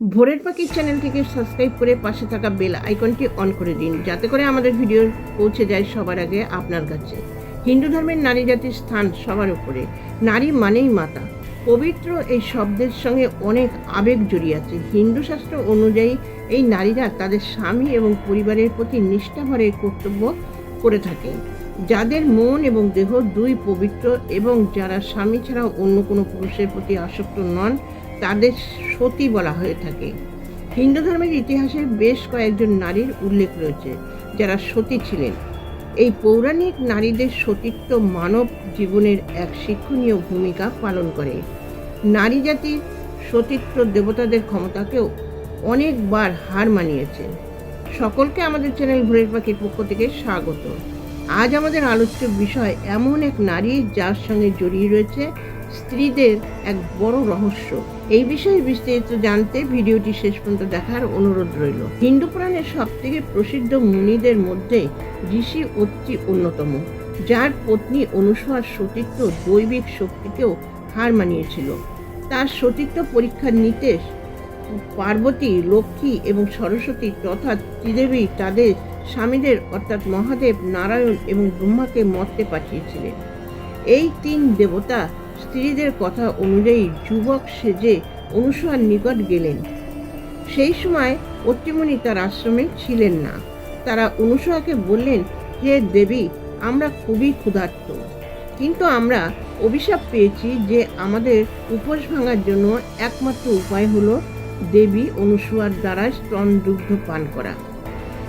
ভোরের পাখির চ্যানেলটিকে সাবস্ক্রাইব করে পাশে থাকা বেল আইকনটি অন করে দিন, যাতে করে আমাদের ভিডিও পৌঁছে যায় সবার আগে আপনার কাছে। হিন্দু ধর্মের নারী জাতির স্থান সবার উপরে। নারী মানেই মাতা। পবিত্র এই শব্দের সঙ্গে অনেক আবেগ জড়িয়ে আছে। হিন্দু শাস্ত্র অনুযায়ী এই নারীরা তাদের স্বামী এবং পরিবারের প্রতি নিষ্ঠাভরে কর্তব্য করে থাকেন যাদের মন এবং দেহ দুই পবিত্র এবং যারা স্বামী ছাড়া অন্য কোনো পুরুষের প্রতি আসক্ত নন তাদের সতী বলা হয়ে থাকে। হিন্দু ধর্মের ইতিহাসে বেশ কয়েকজন নারীর উল্লেখ রয়েছে যারা সতী ছিলেন। এই পৌরাণিক নারীদের সতীত্ব মানব জীবনের এক শিক্ষণীয় ভূমিকা পালন করে। নারী জাতির সতীত্ব দেবতাদের ক্ষমতাকেও অনেকবার হার মানিয়েছে। সকলকে আমাদের চ্যানেল ভোরের পাখির পক্ষ থেকে স্বাগত। আজ আমাদের আলোচ্য বিষয় এমন এক নারী যার সঙ্গে জড়িয়ে রয়েছে স্ত্রীদের এক বড় রহস্য। এই বিষয়ে বিস্তারিত জানতে ভিডিওটি শেষ পর্যন্ত দেখার অনুরোধ রইল। হিন্দু পুরাণের সব থেকে প্রসিদ্ধ মুনিদের মধ্যে ঋষি অত্রি অন্যতম, যার পত্নী অনুসূয়ার সতীত্ব দৈবিক শক্তিকেও হার মানিয়েছিল। তার সতীত্ব পরীক্ষা নিতে পার্বতী, লক্ষ্মী এবং সরস্বতী তথা ত্রিদেবী তাদের স্বামীদের অর্থাৎ মহাদেব, নারায়ণ এবং ব্রহ্মাকে মর্তে পাঠিয়েছিলেন। এই তিন দেবতা স্ত্রীদের কথা অনুযায়ী যুবক সেজে অনুসূয়ার নিকট গেলেন। সেই সময় অত্রিমণি তার আশ্রমে ছিলেন না। তারা অনুসূয়াকে বললেন, হে দেবী, আমরা খুবই ক্ষুধার্ত। কিন্তু আমরা অভিশাপ পেয়েছি যে আমাদের উপোস ভাঙার জন্য একমাত্র উপায় হলো দেবী অনুসুয়ার দ্বারা স্তন দুগ্ধ পান করা।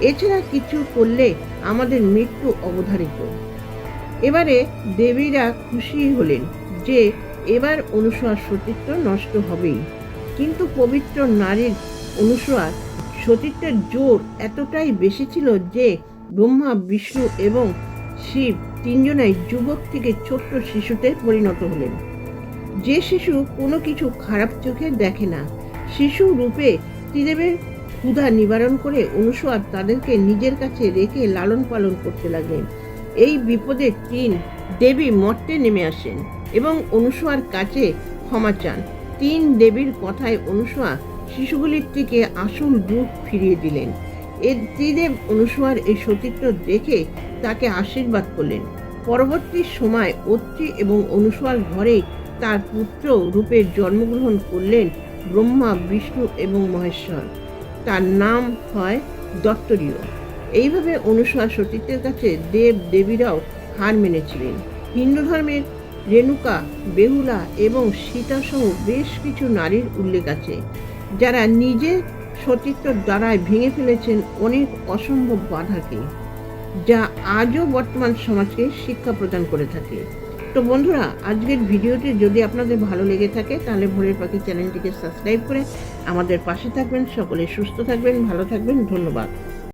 এছাড়া কিছু করলে আমাদের মৃত্যু অবধারিত। এবারে দেবীরা খুশি হলেন। যে এবার অনুসূয়ার সতীত্ব নষ্ট হবেই। কিন্তু পবিত্র নারীর অনুসূয়ার সতীত্বের জোর এতটাই বেশি ছিল যে ব্রহ্মা, বিষ্ণু এবং শিব তিনজনাই যুবক থেকে ছোট্ট শিশুতে পরিণত হলেন। যে শিশু কোনো কিছু খারাপ চোখে দেখে না, শিশু রূপে ত্রিদেবের ক্ষুধা নিবারণ করে অনুসূয়া তাদেরকে নিজের কাছে রেখে লালন পালন করতে লাগলেন। এই বিপদে তিন দেবী মর্তে নেমে আসেন। এবং অনুসূয়ার কাছে ক্ষমা চান। তিন দেবীর কথায় অনুসূয়া শিশুগুলির থেকে আসল রূপ ফিরিয়ে দিলেন। এর ত্রিদেব অনুসূয়ার এই সতীত্ব দেখে তাকে আশীর্বাদ করলেন। পরবর্তী সময় অত্রি এবং অনুসোয়ার ঘরে তার পুত্র রূপে জন্মগ্রহণ করলেন ব্রহ্মা, বিষ্ণু এবং মহেশ্বর। তার নাম হয় দত্তরীয় এইভাবে অনুসূয়া সতীত্বের কাছে দেব দেবীরাও হার মেনেছিলেন। হিন্দু ধর্মের রেণুকা, বেহুলা এবং সীতাসহ বেশ কিছু নারীর উল্লেখ আছে, যারা নিজে সতীত্বর দ্বারায় ভেঙে ফেলেছেন অনেক অসম্ভব বাধাকে, যা আজও বর্তমান সমাজকে শিক্ষা প্রদান করে থাকে। তো বন্ধুরা, আজকের ভিডিওটি যদি আপনাদের ভালো লেগে থাকে, তাহলে ভোরের পাখি চ্যানেলটিকে সাবস্ক্রাইব করে আমাদের পাশে থাকবেন, সকলে সুস্থ থাকবেন, ভালো থাকবেন, ধন্যবাদ।